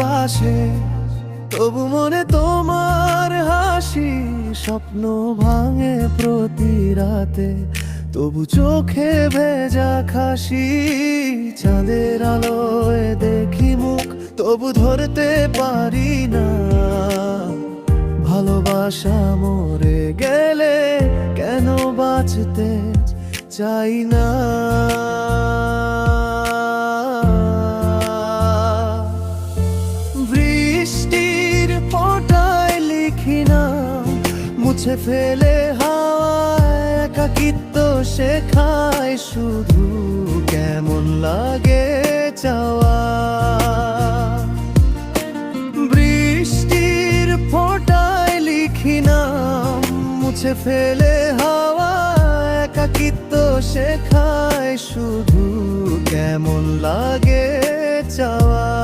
পাশে, তবু মনে তোমার হাসি স্বপ্ন ভাঙে প্রতি রাতে। তবু চোখে ভেজা খাসি চাঁদের আলোয় দেখি মুখ, তবু ধরতে পারি না। ভালোবাসা মরে গেলে কেন বাঁচতে চাই না? মুছে ফেলে হাওয়ায় একাকিত্ব শেখায় শুধু কেমন লাগে চাওয়া। বৃষ্টির ফোটায় লিখি নাম, মুছে ফেলে হাওয়া একাকিত্ব শেখায় শুধু কেমন লাগে চাওয়া।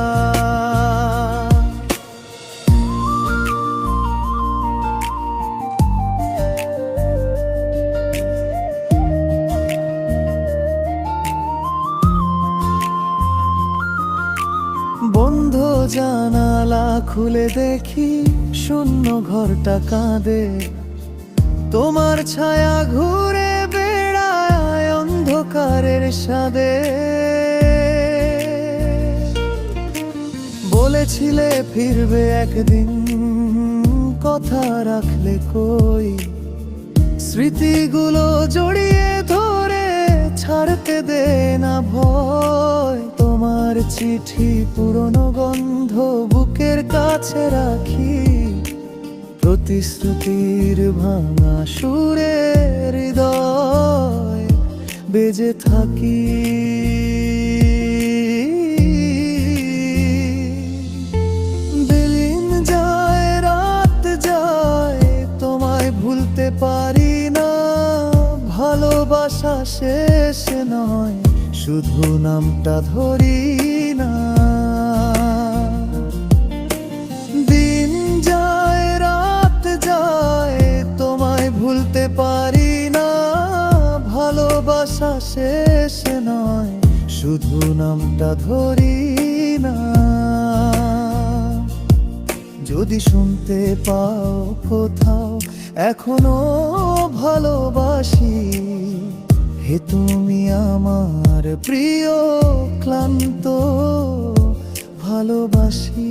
জানালা খুলে দেখি শূন্য ঘরটা কাঁদে। তোমার ছায়া ঘুরে বেড়ায় অন্ধকারের সাদে বলেছিলে ফিরবে একদিন, কথা রাখলে কই? স্মৃতিগুলো জড়িয়ে ধরে ছাড়তে দে না ভয়। চিঠি, পুরনো গন্ধ বুকের কাছে রাখি। প্রতিশ্রুতির ভাঙা সুরে হৃদয় বেজে থাকি। দিন যায়, রাত যায়, তোমায় ভুলতে পারি না। ভালোবাসা শেষ নয়, শুধু নামটা ধরি। শেষ নয়, শুধু নামটা ধরি না। যদি শুনতে পাও কোথাও, এখনও ভালোবাসি। হে তুমি আমার প্রিয়, ক্লান্ত, ভালোবাসি।